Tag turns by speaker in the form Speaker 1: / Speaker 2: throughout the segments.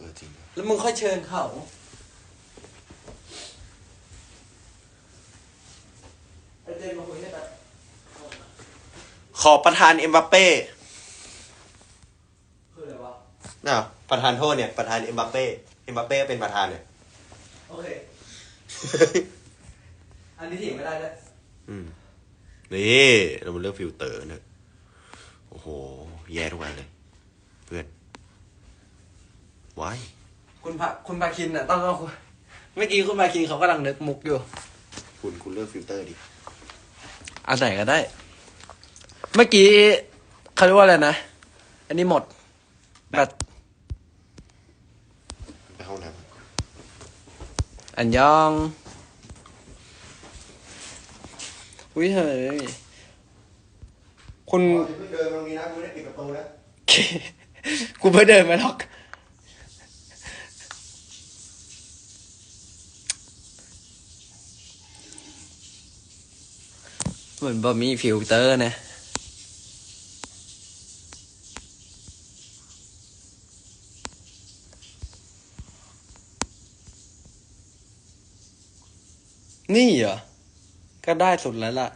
Speaker 1: ออจริง
Speaker 2: แล้วมึงค่อยเชิญเขาไอเจนมาคุยให้แบบ
Speaker 1: ขอประธานเอ็มบัปเป้
Speaker 2: คืออะไรวะ
Speaker 1: น่ะประธานโทษเนี่ย ประธานเอ็มบัปเป้ เอ็มบัปเป้เป็นประธานเนี่ย
Speaker 2: โอเค อันนี้ถีบไม่ได้แล้วย
Speaker 1: อืม นี่ เรามาเลือกฟิลเตอร์เนี่ยโอ้โห แย่ทุกวันเลย เพื่อน ว้าย
Speaker 2: คุณพาคุณพาคินอะต้องเอาคุณเมื่อกี้คุณพาคินเขากำลังนึกมุกอยู่
Speaker 1: คุณคุณเลือกฟิลเตอร์ดิ
Speaker 2: อันไหนก็ได้ เมื่อกี้เขาเรียกว่าอะไรนะ อันนี้หมดแบต
Speaker 1: ไปห้องน้ำ
Speaker 2: อันยองอุ้ยเฮ้ยคุณ
Speaker 1: เพิ่งเดินมาตรงนี้นะกูไม่ได้ปิดประตูนะ
Speaker 2: กูไม่เดินมาหรอก มือนบ่มีฟิลเตอร์นะนี่เหรอ ก็ได้สุดแล้วล่ะ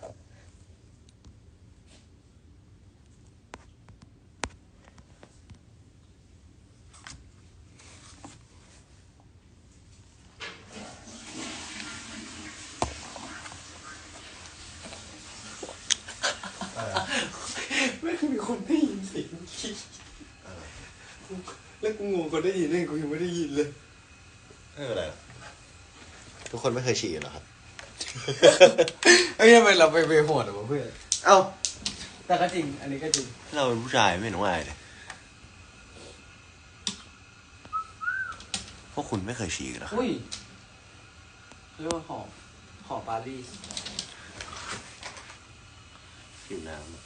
Speaker 2: ไม่มีคนได้ยินเสียงคิดแล้วกู งงคนได้ยินเองกูยังไม่ได้ยินเลย
Speaker 1: ไม่เป็นไรหรอกทุกคนไม่เคยฉี่หรอครับ
Speaker 2: เอ้ยทำไมเราไปเวหัวหรอวะเพื่อน
Speaker 1: เอ้า
Speaker 2: แต่ก็จริง อันนี้ก็จริง
Speaker 1: เราเป็นผู้ชายไม่เห็นต้องอายเลยพวกคุณไม่เคยฉี่กันเหรอครับ
Speaker 2: อุ้ยเรียกว่าหอมหอมปารีส
Speaker 1: หิวน้ำอะ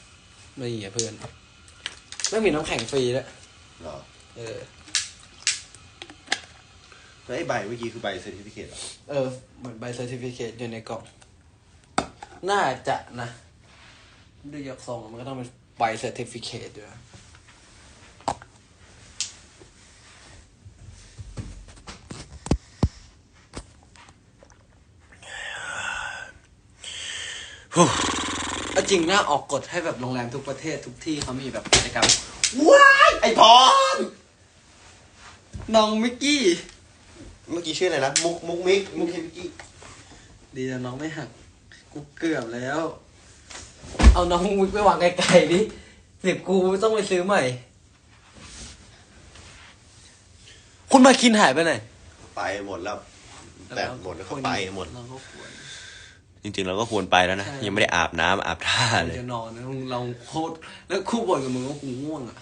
Speaker 2: ไม่มีอะเพื่อนไม่มีน้ำแข็งฟรีแล้วย
Speaker 1: เหรอ
Speaker 2: เออ
Speaker 1: แล้วไอ้ใบเมื่อกี้คือใบเซอร์ติฟิเคตเหรอ
Speaker 2: เออ เหมือนใบเซอร์ติฟิเคตอยู่ในกล่อง น่าจะนะดูจากซองมันก็ต้องเป็นใบเซอร์ติฟิเคตด้วย เอาจริงน่าออกกฎให้แบบโรงแรมทุกประเทศทุกที่เขามีแบบกิจกรรม
Speaker 1: ว้ายไอ้พร
Speaker 2: น้องมิกกี้
Speaker 1: เมื่อกี้ชื่ออะไรนะ มุกมุกมิกมุกมิกกี้
Speaker 2: ดีนะน้องไม่หัก กูเกือบแล้ว เอาน้องมิกไปวางไกลๆดิเดี๋ยวกูต้องไปซื้อใหม่ คุณมาคินหายไปไหน
Speaker 1: ไปหมดแล้ว แต่หมดแล้วเขาไปหมด
Speaker 2: เราก็ควร
Speaker 1: จริงๆ เราก็ควรไปแล้วนะ
Speaker 2: ใช่
Speaker 1: ยังไม่ได้อาบน้ำอาบท่าเลย
Speaker 2: จะนอนนะเราโคตรแล้วคู่บ่นกับมึงว่ากูง่วงอะ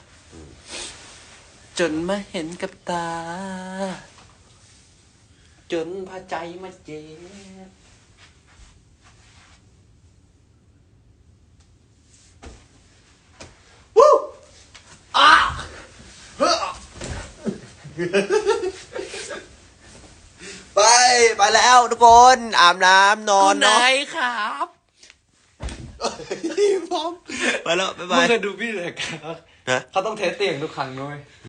Speaker 2: จนมาเห็นกับตา จนพาใจมาเจ็บวู้อะ
Speaker 1: ไป ไปแล้วทุกคน อาบน้ำนอน
Speaker 2: ไหน
Speaker 1: เนาะ
Speaker 2: ครับ
Speaker 1: พร้อม ไปแล้ว บ๊าย
Speaker 2: มึ
Speaker 1: บางย
Speaker 2: เคยดูพี่เลยครับ
Speaker 1: ฮะ
Speaker 2: เขาต้องเทสเตียงทุกครั้งด้วย